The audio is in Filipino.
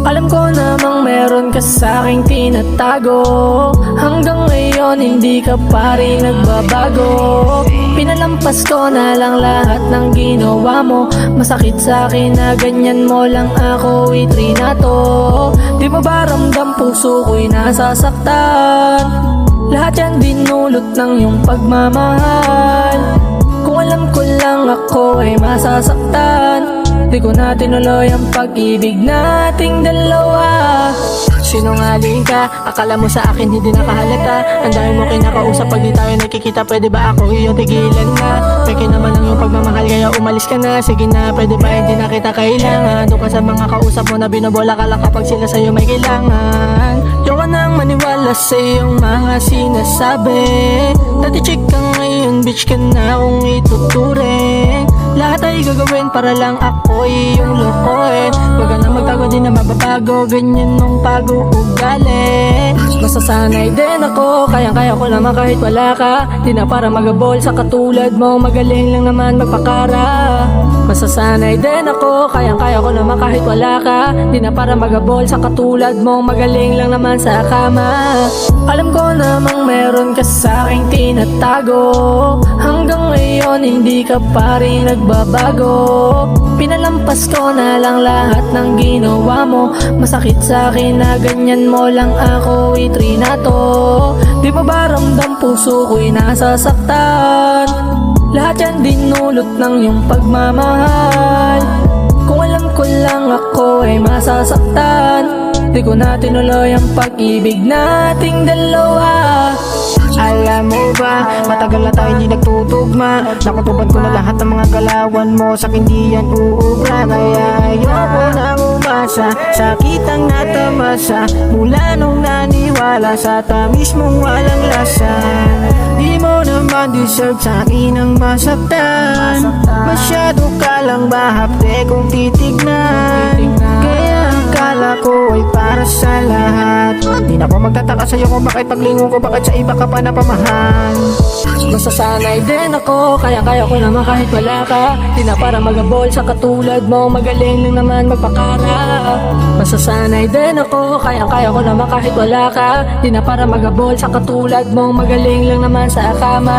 Alam ko namang meron ka sa aking tinatago. Hanggang ngayon hindi ka pa rin nagbabago. Pinalampas ko na lang lahat ng ginawa mo. Masakit sa akin na ganyan mo lang ako itrinato. Di mo ba ramdam puso ko'y nasasaktan? Lahat yan dinulot ng iyong pagmamahal. Kung alam ko lang ako ay masasaktan Di ko na tinuloy ang pag-ibig nating dalawa. Sinungaling ka, akala mo sa akin hindi nakahalata. Ang dami mo kinakausap pag di tayo nakikita Pwede ba ako iyong tigilan na? Peke naman ang iyong pagmamahal kaya umalis ka na. Sige na, pwede ba hindi na kita kailangan? Doon ka sa mga kausap mo na binobola ka lang kapag sila sa'yo may kailangan. Yawa nang maniwala sa iyong mga sinasabi. Dati chick ka ngayon, bitch ka na kung ituturing Ay gagawin para lang ako iyong lokohin Huwag ka na magtago, di na mababago. Ganyan nung bago ugali. Masasanay din ako, kayang-kaya ko naman kahit wala ka. Di na para magabol sa katulad mo. Magaling lang naman magpakara Masasanay din ako, kayang-kaya ko naman kahit wala ka. Di na para magabol sa katulad mo Magaling lang naman sa kama. Alam ko namang meron ka sa aking tinatago. Hanggang ngayon hindi ka pa rin nagbabago. Pinalampas ko na lang lahat ng ginawa mo. Masakit sa akin na ganyan mo lang ako itrinato. Di mo ba ramdam puso ko'y nasasaktan Lahat yan dinulot ng iyong pagmamahal. Kung alam ko lang ako ay masasaktan Di ko na tinuloy ang pag-ibig nating dalawa. Alam mo ba, matagal na tayo hindi nagtutugma. Nakutuban ko na lahat ng mga galawan mo Sa akin di yan uubra. Kaya ayoko na umasa Sakit ang natamasa. Mula nung naniwala Sa tamis mong walang lasa. Di mo naman deserve sa akin ang masaktan. Masyado ka lang bahapte kung titignan ako magtataka sa'yo kung bakit paglingon ko Bakit sa iba ka pa napamahal. Masasanay din ako, kaya-kaya ko naman kahit wala ka. Di na para magabol sa katulad mo, magaling lang naman magpakara. Masasanay din ako, kaya-kaya ko naman kahit wala ka. Di na para magabol sa katulad mo, magaling lang naman sa kama